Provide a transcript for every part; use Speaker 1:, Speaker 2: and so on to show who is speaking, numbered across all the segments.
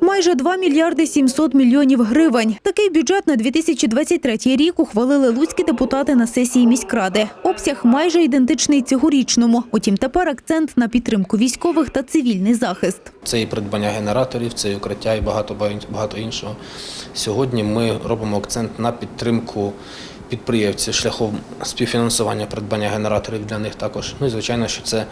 Speaker 1: Майже 2 мільярди 700 мільйонів гривень. Такий бюджет на 2023 рік ухвалили луцькі депутати на сесії міськради. Обсяг майже ідентичний цьогорічному. Утім, тепер акцент на підтримку військових та цивільний захист.
Speaker 2: Це і придбання генераторів, це і укриття і багато багато іншого. Сьогодні ми робимо акцент на підтримку підприємців шляхом співфінансування придбання генераторів для них також. Ну і звичайно, що це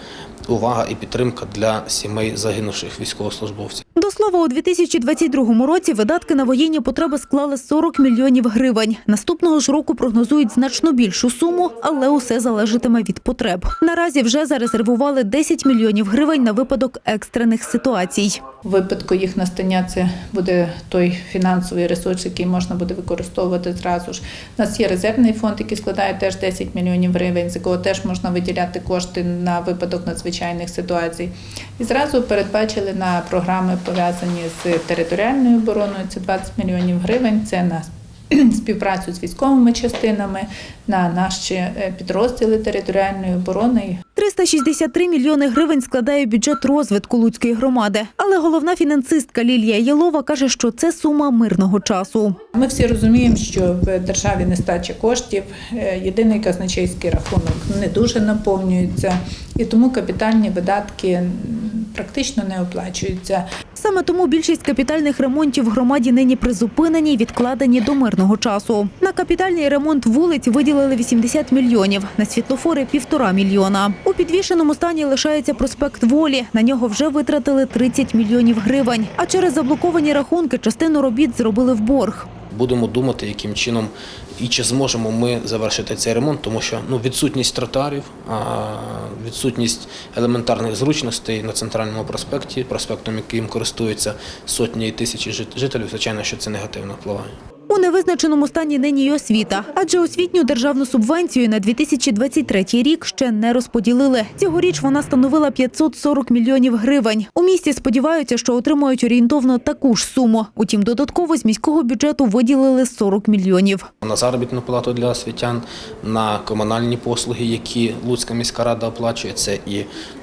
Speaker 2: увага і підтримка для сімей загинувших військовослужбовців.
Speaker 1: До слова, у 2022 році видатки на воєнні потреби склали 40 мільйонів гривень. Наступного ж року прогнозують значно більшу суму, але усе залежатиме від потреб. Наразі вже зарезервували 10 мільйонів гривень на випадок екстрених ситуацій.
Speaker 3: У випадку їх настання це буде той фінансовий ресурс, який можна буде використовувати зразу ж. У нас є резервний фонд, який складає теж 10 мільйонів гривень, з якого теж можна виділяти кошти на випадок надзвичайних ситуацій. І зразу передбачили на програми пов'язані з територіальною обороною. Це 20 мільйонів гривень. Це на співпрацю з військовими частинами, на наші е, підрозділи територіальної оборони.
Speaker 1: 363 мільйони гривень складає бюджет розвитку Луцької громади. Але головна фінансистка Лілія Єлова каже, що це сума мирного часу.
Speaker 3: Ми всі розуміємо, що в державі нестача коштів, е, єдиний казначейський рахунок не дуже наповнюється, і тому капітальні видатки практично не оплачуються.
Speaker 1: Саме тому більшість капітальних ремонтів в громаді нині призупинені й відкладені до мирного часу. На капітальний ремонт вулиць виділили 80 мільйонів, на світлофори – півтора мільйона. У підвішеному стані лишається проспект Волі. На нього вже витратили 30 мільйонів гривень. А через заблоковані рахунки частину робіт зробили в борг.
Speaker 2: Будемо думати, яким чином і чи зможемо ми завершити цей ремонт, тому що ну, відсутність тротуарів, відсутність елементарних зручностей на центральному проспекті, проспектом, яким користуються сотні і тисячі жителів, звичайно, що це негативно впливає.
Speaker 1: У невизначеному стані нині й освіта, адже освітню державну субвенцію на 2023 рік ще не розподілили. Цьогоріч вона становила 540 мільйонів гривень. У місті сподіваються, що отримають орієнтовно таку ж суму. Утім, додатково з міського бюджету виділили 40 мільйонів.
Speaker 2: На заробітну плату для освітян, на комунальні послуги, які Луцька міська рада оплачує, це і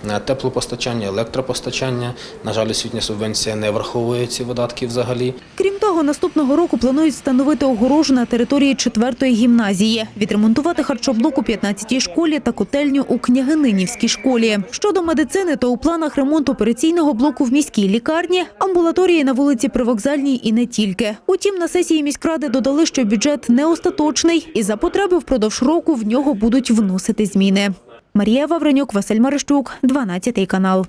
Speaker 2: е, теплопостачання, електропостачання. На жаль, освітня субвенція не враховує ці видатки взагалі.
Speaker 1: Крім того, наступного року планують встановити огорожу на території 4-ї гімназії, відремонтувати харчоблок у 15-й школі та котельню у Княгининівській школі. Щодо медицини, то у планах ремонт операційного блоку в міській лікарні, амбулаторії на вулиці Привокзальній і не тільки. Утім, на сесії міськради додали, що бюджет не остаточний і за потреби впродовж року в нього будуть вносити зміни. Марія Вавренюк, Василь Марищук, 12 канал.